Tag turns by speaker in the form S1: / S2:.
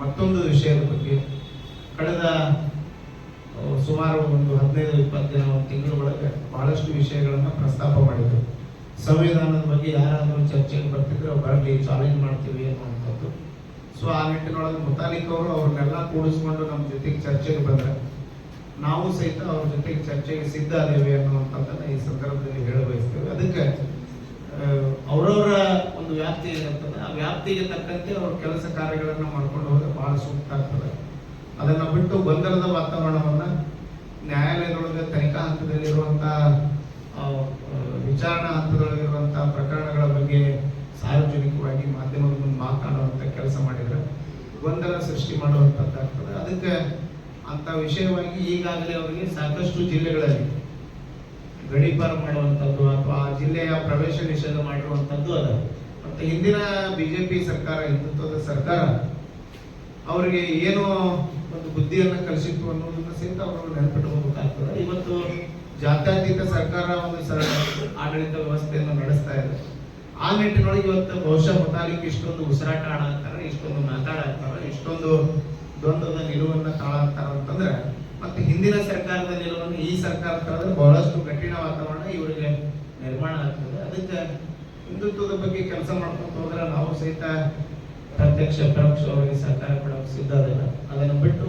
S1: ಮತ್ತೊಂದು ವಿಷಯದ ಬಗ್ಗೆ ಕಳೆದ ಸುಮಾರು ಒಂದು ಹದಿನೈದು ಇಪ್ಪತ್ತು ದಿನ, ಒಂದು ತಿಂಗಳ ಒಳಗೆ ಬಹಳಷ್ಟು ವಿಷಯಗಳನ್ನು ಪ್ರಸ್ತಾಪ ಮಾಡಿದ್ರು. ಸಂವಿಧಾನದ ಬಗ್ಗೆ ಯಾರಾದರೂ ಚರ್ಚೆಗೆ ಬರ್ತಿದ್ರೆ ಬರಲಿ ಚಾಲೆಂಜ್ ಮಾಡ್ತೀವಿ ಅನ್ನುವಂಥದ್ದು. ಸೊ ಆ ನಿಟ್ಟಿನೊಳಗೆ ಮುತಾಲಿಕ್ ಅವರು ಅವ್ರನ್ನೆಲ್ಲ ಕೂಡಿಸ್ಕೊಂಡು ನಮ್ಮ ಜೊತೆಗೆ ಚರ್ಚೆಗೆ ಬಂದರೆ, ನಾವು ಸಹಿತ ಅವ್ರ ಜೊತೆಗೆ ಚರ್ಚೆಗೆ ಸಿದ್ಧ ಅದೇವೆ ಅನ್ನುವಂಥದ್ದನ್ನ ಈ ಸಂದರ್ಭದಲ್ಲಿ ಹೇಳ ಬಯಸ್ತೇವೆ ಅದಕ್ಕೆ ವ್ಯಾಪ್ತಿ ಏನಿರ್ತದೆ ಆ ವ್ಯಾಪ್ತಿಗೆ ತಕ್ಕಂತೆ ಅವ್ರ ಕೆಲಸ ಕಾರ್ಯಗಳನ್ನ ಮಾಡ್ಕೊಂಡು ಹೋದ್ರೆ ಬಹಳ ಸೂಕ್ತ ಆಗ್ತದೆ. ಅದನ್ನ ಬಿಟ್ಟು ಗೊಂದಲದ ವಾತಾವರಣವನ್ನ ನ್ಯಾಯಾಲಯದೊಳಗೆ ತನಿಖಾ ಆ, ವಿಚಾರಣಾ ಹಂತದೊಳಗಿರುವಂತಹ ಪ್ರಕರಣಗಳ ಬಗ್ಗೆ ಸಾರ್ವಜನಿಕವಾಗಿ ಮಾಧ್ಯಮದ ಮುಂದೆ ಮಾತನಾಡುವಂತ ಕೆಲಸ ಮಾಡಿದ್ರೆ ಗೊಂದಲ ಸೃಷ್ಟಿ ಮಾಡುವಂತದ್ದಾಗ್ತದೆ ಅದಕ್ಕೆ ಅಂತ ವಿಷಯವಾಗಿ ಈಗಾಗಲೇ ಅವರಿಗೆ ಸಾಕಷ್ಟು ಜಿಲ್ಲೆಗಳಲ್ಲಿ ಗಡೀಪಾರು ಮಾಡುವಂಥದ್ದು ಅಥವಾ ಆ ಜಿಲ್ಲೆಯ ಪ್ರವೇಶ ನಿಷೇಧ ಮಾಡಿರುವಂಥದ್ದು ಅದ. ಮತ್ತೆ ಹಿಂದಿನ ಬಿಜೆಪಿ ಸರ್ಕಾರ, ಹಿಂದುತ್ವದ ಸರ್ಕಾರ, ಅವರಿಗೆ ಏನು ಒಂದು ಬುದ್ಧಿಯನ್ನ ಕಲಿಸಿತ್ತು ಅನ್ನೋದನ್ನ ಸಹಿತ ಅವರು ನೆನಪಿಟ್ಕೋಬೇಕಾಗ್ತದೆ ಇವತ್ತು ಜಾತ್ಯತೀತ ಸರ್ಕಾರ ಒಂದು ಆಡಳಿತ ವ್ಯವಸ್ಥೆಯನ್ನು ನಡೆಸ್ತಾ ಇದೆ. ಆ ನಿಟ್ಟಿನೊಳಗೆ ಇವತ್ತು ಬಹುಶಃ ಮುತಾಲಿಕ್ ಇಷ್ಟೊಂದು ಉಸಿರಾಟ ಆಡಾಕ್ತಾರೆ, ಇಷ್ಟೊಂದು ಮಾತಾಡಾಕ್ತಾರೆ, ಇಷ್ಟೊಂದು ದ್ವಂದ್ವದ ನಿಲುವನ್ನ ತಾಳಾಕ್ತಾರ ಅಂತಂದ್ರೆ, ಮತ್ತೆ ಹಿಂದಿನ ಸರ್ಕಾರದ ನಿಲುವನ್ನು ಈ ಸರ್ಕಾರ ಬಹಳಷ್ಟು ಕಠಿಣ ವಾತಾವರಣ ಇವರಿಗೆ ನಿರ್ಮಾಣ ಆಗ್ತದೆ. ಅದಕ್ಕೆ ಹಿಂದುತ್ವದ ಬಗ್ಗೆ ಕೆಲಸ ಮಾಡ್ಕೊಂಡು ಹೋದ್ರೆ ನಾವು ಸಹಿತ ಪ್ರತ್ಯಕ್ಷ ಪರೋಕ್ಷವಾಗಿ ಸಹಕಾರ ಕೊಡೋಕೆ ಸಿದ್ಧ ಅದನ್ನ ಬಿಟ್ಟು